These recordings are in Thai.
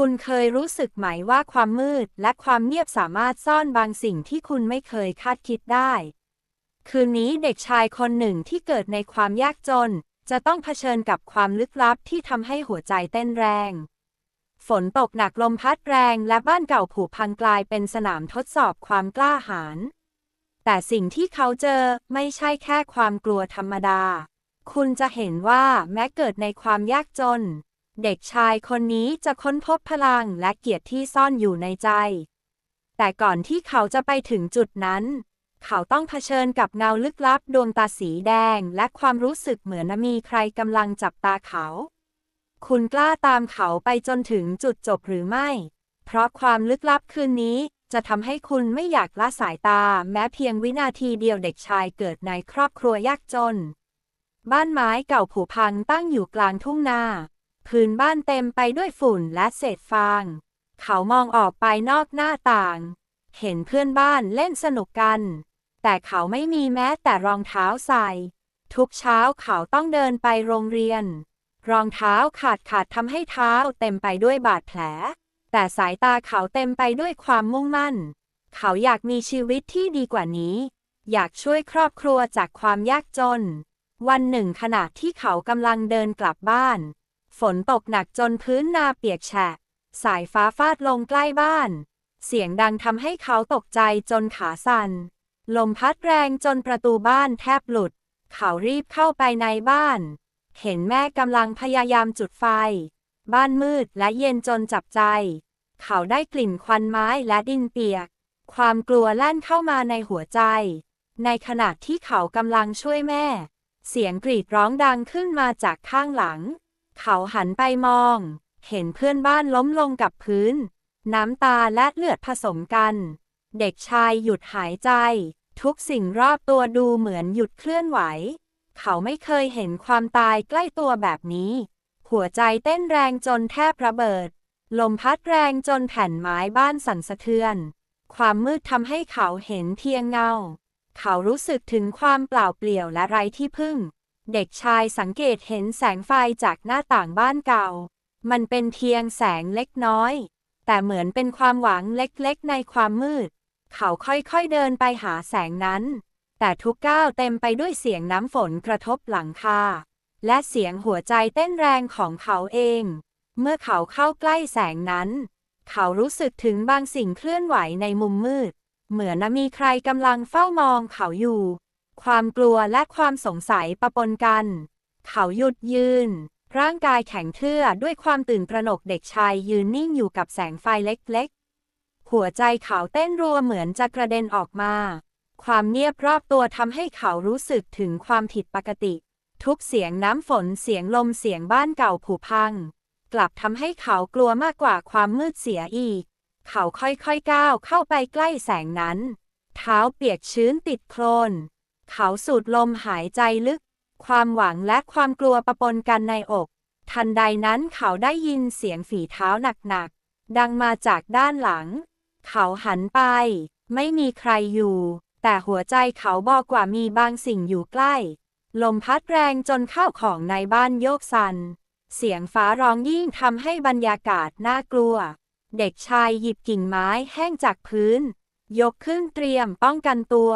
คุณเคยรู้สึกไหมว่าความมืดและความเงียบสามารถซ่อนบางสิ่งที่คุณไม่เคยคาดคิดได้ คืนนี้เด็กชายคนหนึ่งที่เกิดในความยากจน จะต้องเผชิญกับความลึกลับที่ทำให้หัวใจเต้นแรง ฝนตกหนักลมพัดแรงและบ้านเก่าผุพังกลายเป็นสนามทดสอบความกล้าหาญ แต่สิ่งที่เขาเจอไม่ใช่แค่ความกลัวธรรมดา คุณจะเห็นว่าแม้เกิดในความยากจน เด็กชายคนนี้จะค้นพบพลังและเกียรติที่ซ่อนอยู่ในใจ แต่ก่อนที่เขาจะไปถึงจุดนั้น เขาต้องเผชิญกับเงาลึกลับดวงตาสีแดง และความรู้สึกเหมือนมีใครกำลังจับตาเขา คุณกล้าตามเขาไปจนถึงจุดจบหรือไม่ เพราะความลึกลับคืนนี้จะทำให้คุณไม่อยากละสายตา แม้เพียงวินาทีเดียวเด็กชายเกิดในครอบครัวยากจน บ้านไม้เก่าผุพังตั้งอยู่กลางทุ่งนา พื้นบ้านเต็มไปด้วยฝุ่นและเศษฟาง เขามองออกไปนอกหน้าต่าง เห็นเพื่อนบ้านเล่นสนุกกัน แต่เขาไม่มีแม้แต่รองเท้าใส่ ทุกเช้าเขาต้องเดินไปโรงเรียน รองเท้าขาดขาดทำให้เท้าเต็มไปด้วยบาดแผล แต่สายตาเขาเต็มไปด้วยความมุ่งมั่น เขาอยากมีชีวิตที่ดีกว่านี้ อยากช่วยครอบครัวจากความยากจน วันหนึ่งขณะที่เขากำลังเดินกลับบ้าน ฝนตกหนักจนพื้นนาเปียกแฉะ สายฟ้าฟาดลงใกล้บ้าน เสียงดังทำให้เขาตกใจจนขาสั่น ลมพัดแรงจนประตูบ้านแทบหลุด เขารีบเข้าไปในบ้าน เห็นแม่กำลังพยายามจุดไฟ บ้านมืดและเย็นจนจับใจ เขาได้กลิ่นควันไม้และดินเปียก ความกลัวแล่นเข้ามาในหัวใจ ในขณะที่เขากำลังช่วยแม่ เสียงกรีดร้องดังขึ้นมาจากข้างหลัง เขาหันไปมอง เห็นเพื่อนบ้านล้มลงกับพื้น น้ำตาและเลือดผสมกัน เด็กชายหยุดหายใจ ทุกสิ่งรอบตัวดูเหมือนหยุดเคลื่อนไหว เขาไม่เคยเห็นความตายใกล้ตัวแบบนี้ หัวใจเต้นแรงจนแทบระเบิด ลมพัดแรงจนแผ่นไม้บ้านสั่นสะเทือน ความมืดทำให้เขาเห็นเพียงเงา เขารู้สึกถึงความเปล่าเปลี่ยวและไร้ที่พึ่ง เด็กชายสังเกตเห็นแสงไฟจากหน้าต่างบ้านเก่า มันเป็นเพียงแสงเล็กน้อย แต่เหมือนเป็นความหวังเล็กๆ ในความมืด เขาค่อยๆเดินไปหาแสงนั้น แต่ทุกก้าวเต็มไปด้วยเสียงน้ำฝนกระทบหลังคา และเสียงหัวใจเต้นแรงของเขาเอง เมื่อเขาเข้าใกล้แสงนั้น เขารู้สึกถึงบางสิ่งเคลื่อนไหวในมุมมืด เหมือนมีใครกำลังเฝ้ามองเขาอยู่ ความกลัวและความสงสัยปะปนกัน เขาหยุดยืน ร่างกายแข็งเทื่อด้วยความตื่นตระหนกเด็กชายยืนนิ่งอยู่กับแสงไฟเล็กๆ หัวใจเขาเต้นรัวเหมือนจะกระเด็นออกมา ความเงียบรอบตัวทำให้เขารู้สึกถึงความผิดปกติ ทุกเสียงน้ำฝนเสียงลมเสียงบ้านเก่าผุพัง กลับทำให้เขากลัวมากกว่าความมืดเสียอีก เขาค่อยๆก้าวเข้าไปใกล้แสงนั้น เท้าเปียกชื้นติดโคลน เขาสูดลมหายใจลึก ความหวังและความกลัวปะปนกันในอก ทันใดนั้นเขาได้ยินเสียงฝีเท้าหนักๆ ดังมาจากด้านหลัง เขาหันไป ไม่มีใครอยู่ แต่หัวใจเขาบอกว่ามีบางสิ่งอยู่ใกล้ ลมพัดแรงจนข้าวของในบ้านโยกสัน เสียงฟ้าร้องยิ่งทำให้บรรยากาศน่ากลัว เด็กชายหยิบกิ่งไม้แห้งจากพื้น ยกขึ้นเตรียมป้องกันตัว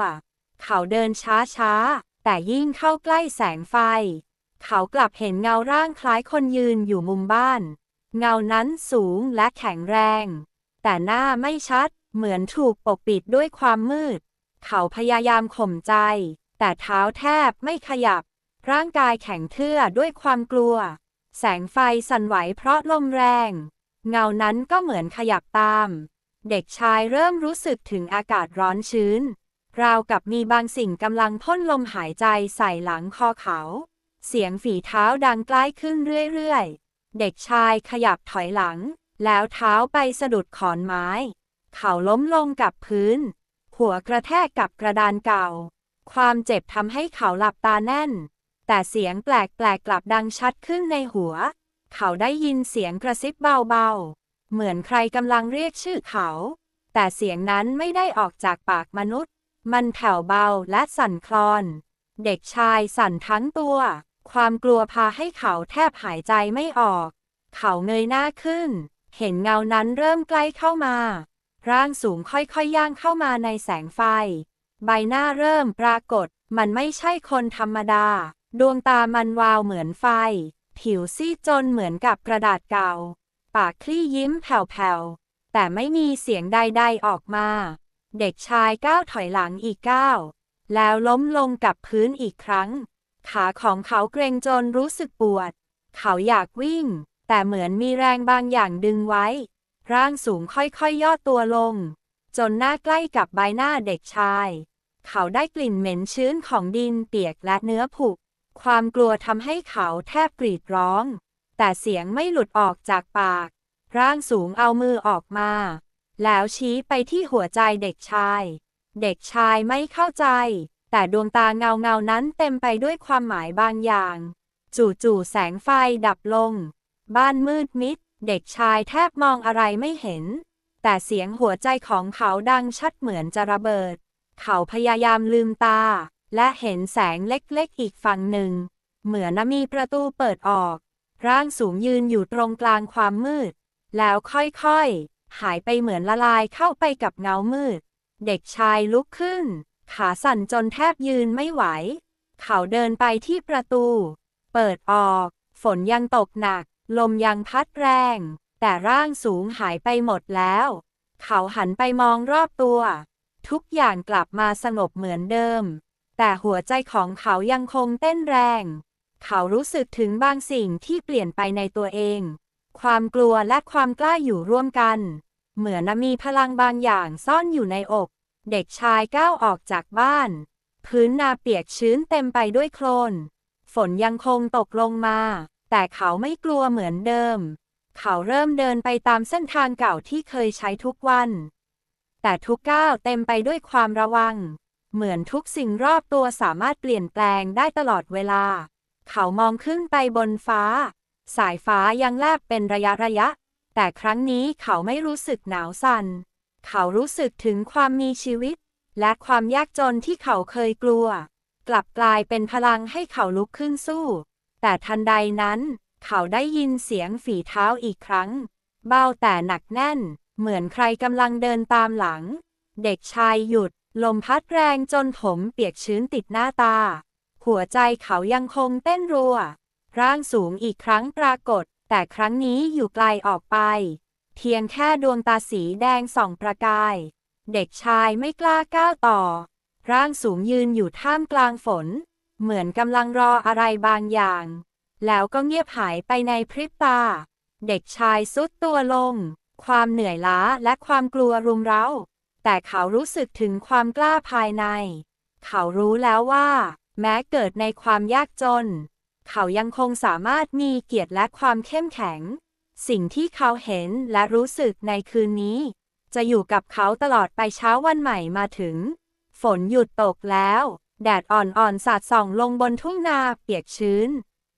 เขาเดินช้าๆ แต่ยิ่งเข้าใกล้แสงไฟ เขากลับเห็นเงาร่างคล้ายคนยืนอยู่มุมบ้าน เงานั้นสูงและแข็งแรง แต่หน้าไม่ชัด เหมือนถูกปกปิดด้วยความมืด เขาพยายามข่มใจ แต่เท้าแทบไม่ขยับ ร่างกายแข็งเทื่อด้วยความกลัว แสงไฟสั่นไหวเพราะลมแรง เงานั้นก็เหมือนขยับตาม เด็กชายเริ่มรู้สึกถึงอากาศร้อนชื้น ราวกับมีบางสิ่งกำลังพ่นลมหายใจใส่หลังคอเขา เสียงฝีเท้าดังใกล้ขึ้นเรื่อยๆ เด็กชายขยับถอยหลัง แล้วเท้าไปสะดุดขอนไม้ เขาล้มลงกับพื้น หัวกระแทกกับกระดานเก่า ความเจ็บทำให้เขาหลับตาแน่น แต่เสียงแปลกๆกลับดังชัดขึ้นในหัว เขาได้ยินเสียงกระซิบเบาๆ เหมือนใครกำลังเรียกชื่อเขา แต่เสียงนั้นไม่ได้ออกจากปากมนุษย์ มันแผ่วเบาและสั่นคลอน เด็กชายสั่นทั้งตัว ความกลัวพาให้เขาแทบหายใจไม่ออก เขาเงยหน้าขึ้น เห็นเงานั้นเริ่มใกล้เข้ามา ร่างสูงค่อยๆย่างเข้ามาในแสงไฟ ใบหน้าเริ่มปรากฏ มันไม่ใช่คนธรรมดา ดวงตามันวาวเหมือนไฟ ผิวซีดจนเหมือนกับกระดาษเก่า ปากคลี่ยิ้มแผ่วๆแต่ไม่มีเสียงใดๆออกมา เด็กชายก้าวถอยหลังอีกก้าว แล้วล้มลงกับพื้นอีกครั้ง ขาของเขาเกรงจนรู้สึกปวด เขาอยากวิ่ง แต่เหมือนมีแรงบางอย่างดึงไว้ ร่างสูงค่อยๆย่อตัวลง จนหน้าใกล้กับใบหน้าเด็กชาย เขาได้กลิ่นเหม็นชื้นของดินเปียกและเนื้อผุความกลัวทำให้เขาแทบกรีดร้อง แต่เสียงไม่หลุดออกจากปาก ร่างสูงเอามือออกมา แล้วชี้ไปที่หัวใจเด็กชาย เด็กชายไม่เข้าใจ แต่ดวงตาเงาเงานั้นเต็มไปด้วยความหมายบางอย่าง จู่ๆแสงไฟดับลง บ้านมืดมิด เด็กชายแทบมองอะไรไม่เห็น แต่เสียงหัวใจของเขาดังชัดเหมือนจะระเบิด เขาพยายามลืมตา และเห็นแสงเล็กๆอีกฝั่งหนึ่ง เหมือนมีประตูเปิดออก ร่างสูงยืนอยู่ตรงกลางความมืด แล้วค่อยๆ หายไปเหมือนละลายเข้าไปกับเงามืด เด็กชายลุกขึ้น ขาสั่นจนแทบยืนไม่ไหว เขาเดินไปที่ประตู เปิดออก ฝนยังตกหนัก ลมยังพัดแรง แต่ร่างสูงหายไปหมดแล้ว เขาหันไปมองรอบตัว ทุกอย่างกลับมาสงบเหมือนเดิม แต่หัวใจของเขายังคงเต้นแรง เขารู้สึกถึงบางสิ่งที่เปลี่ยนไปในตัวเอง ความกลัวและความกล้าอยู่ร่วมกัน เหมือนมีพลังบางอย่างซ่อนอยู่ในอก เด็กชายก้าวออกจากบ้าน พื้นนาเปียกชื้นเต็มไปด้วยโคลน ฝนยังคงตกลงมา แต่เขาไม่กลัวเหมือนเดิม เขาเริ่มเดินไปตามเส้นทางเก่าที่เคยใช้ทุกวัน แต่ทุกก้าวเต็มไปด้วยความระวัง เหมือนทุกสิ่งรอบตัวสามารถเปลี่ยนแปลงได้ตลอดเวลา เขามองขึ้นไปบนฟ้า สายฟ้ายังแลบเป็นระยะระยะ แต่ครั้งนี้เขาไม่รู้สึกหนาวสัน่น เขารู้สึกถึงความมีชีวิต และความยากจนที่เขาเคยกลัว กลับกลายเป็นพลังให้เขาลุกขึ้นสู้ แต่ทันใดนั้น เขาได้ยินเสียงฝีเท้าอีกครั้ง เบาแต่หนักแน่น เหมือนใครกำลังเดินตามหลัง เด็กชายหยุด ลมพัดแรงจนผมเปียกชื้นติดหน้าตา หัวใจเขายังคงเต้นรัว ร่างสูงอีกครั้งปรากฏ แต่ครั้งนี้อยู่ไกลออกไป เพียงแค่ดวงตาสีแดงส่องประกาย เด็กชายไม่กล้าก้าวต่อ ร่างสูงยืนอยู่ท่ามกลางฝน เหมือนกำลังรออะไรบางอย่าง แล้วก็เงียบหายไปในพริบตา เด็กชายสุดตัวลง ความเหนื่อยล้าและความกลัวรุมเร้า แต่เขารู้สึกถึงความกล้าภายใน เขารู้แล้วว่า แม้เกิดในความยากจน เขายังคงสามารถมีเกียรติและความเข้มแข็ง สิ่งที่เขาเห็นและรู้สึกในคืนนี้ จะอยู่กับเขาตลอดไปเช้าวันใหม่มาถึง ฝนหยุดตกแล้ว แดดอ่อนๆสาดส่องลงบนทุ่งนาเปียกชื้น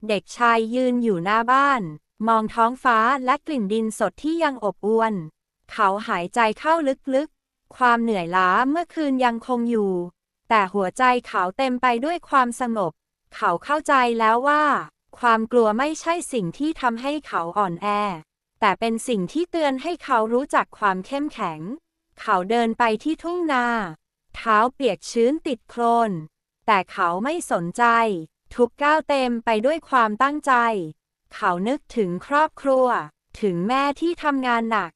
เด็กชายยืนอยู่หน้าบ้าน มองท้องฟ้าและกลิ่นดินสดที่ยังอบอวน เขาหายใจเข้าลึกๆ ความเหนื่อยล้าเมื่อคืนยังคงอยู่ แต่หัวใจเขาเต็มไปด้วยความสงบ เขาเข้าใจแล้วว่า ความกลัวไม่ใช่สิ่งที่ทำให้เขาอ่อนแอ แต่เป็นสิ่งที่เตือนให้เขารู้จักความเข้มแข็ง เขาเดินไปที่ทุ่งนา เท้าเปียกชื้นติดโคลน แต่เขาไม่สนใจ ทุกก้าวเต็มไปด้วยความตั้งใจ เขานึกถึงครอบครัว ถึงแม่ที่ทำงานหนัก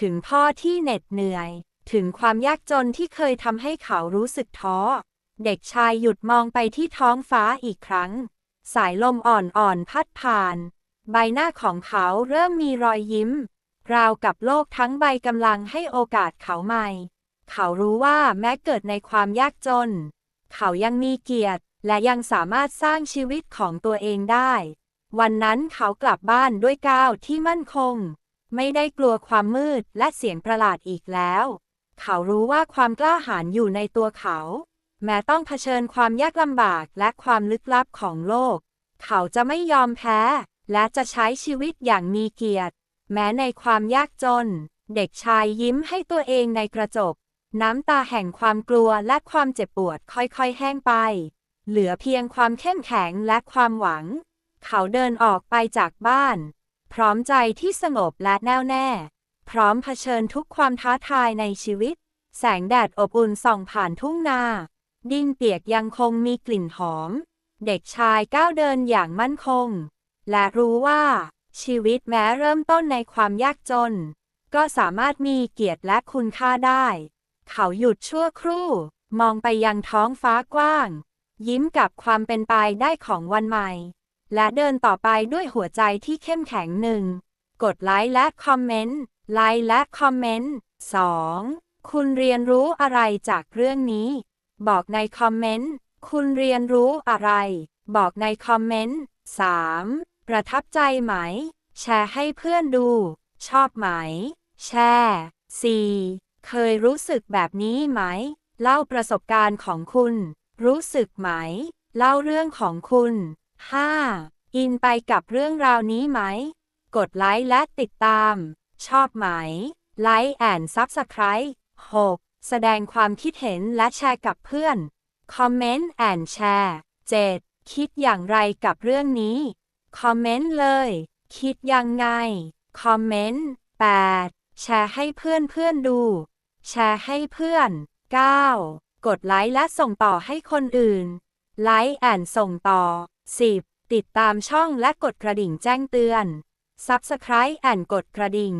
ถึงพ่อที่เหน็ดเหนื่อย ถึงความยากจนที่เคยทำให้เขารู้สึกท้อ เด็กชายหยุดมองไปที่ท้องฟ้าอีกครั้ง สายลมอ่อนๆพัดผ่าน ใบหน้าของเขาเริ่มมีรอยยิ้ม ราวกับโลกทั้งใบกำลังให้โอกาสเขาใหม่ เขารู้ว่าแม้เกิดในความยากจน เขายังมีเกียรติและยังสามารถสร้างชีวิตของตัวเองได้ วันนั้นเขากลับบ้านด้วยก้าวที่มั่นคง ไม่ได้กลัวความมืดและเสียงประหลาดอีกแล้ว เขารู้ว่าความกล้าหาญอยู่ในตัวเขา แม้ต้องเผชิญความยากลำบากและความลึกลับของโลก เขาจะไม่ยอมแพ้ และจะใช้ชีวิตอย่างมีเกียรติ แม้ในความยากจน เด็กชายยิ้มให้ตัวเองในกระจก น้ำตาแห่งความกลัวและความเจ็บปวดค่อยๆแห้งไป เหลือเพียงความเข้มแข็งและความหวัง เขาเดินออกไปจากบ้าน พร้อมใจที่สงบและแน่วแน่ พร้อมเผชิญทุกความท้าทายในชีวิต แสงแดดอบอุ่นส่องผ่านทุ่งนา ดินเปียกยังคงมีกลิ่นหอม เด็กชายก้าวเดินอย่างมั่นคง และรู้ว่า ชีวิตแม้เริ่มต้นในความยากจน ก็สามารถมีเกียรติและคุณค่าได้ เขาหยุดชั่วครู่ มองไปยังท้องฟ้ากว้าง ยิ้มกับความเป็นไปได้ของวันใหม่ และเดินต่อไปด้วยหัวใจที่เข้มแข็งหนึ่ง กดไลค์และคอมเมนต์ ไลค์และคอมเมนต์ 2. คุณเรียนรู้อะไรจากเรื่องนี้ บอกในคอมเมนต์ คุณเรียนรู้อะไร บอกในคอมเมนต์ 3. ประทับใจไหม แชร์ให้เพื่อนดู ชอบไหม แชร์ 4. เคยรู้สึกแบบนี้ไหม เล่าประสบการณ์ของคุณ รู้สึกไหม เล่าเรื่องของคุณ 5. อินไปกับเรื่องราวนี้ไหม กดไลค์และติดตาม ชอบไหม ไลค์แอนซับสไคร b ์ 6. แสดงความคิดเห็นและแชร์กับเพื่อนคอมเมนต์แอนแชร์ 7. คิดอย่างไรกับเรื่องนี้คอมเมนต์เลย คิดยังไงคอมเมนต์ 8. แชร์ให้เพื่อนเพื่อนดู แชร์ให้เพื่อน 9. กดไลค์และส่งต่อให้คนอื่น ไลค์แอนส่งต่อ 10. ติดตามช่องและกดกระดิ่งแจ้งเตือน Subscribe แอนกดกระดิ่ง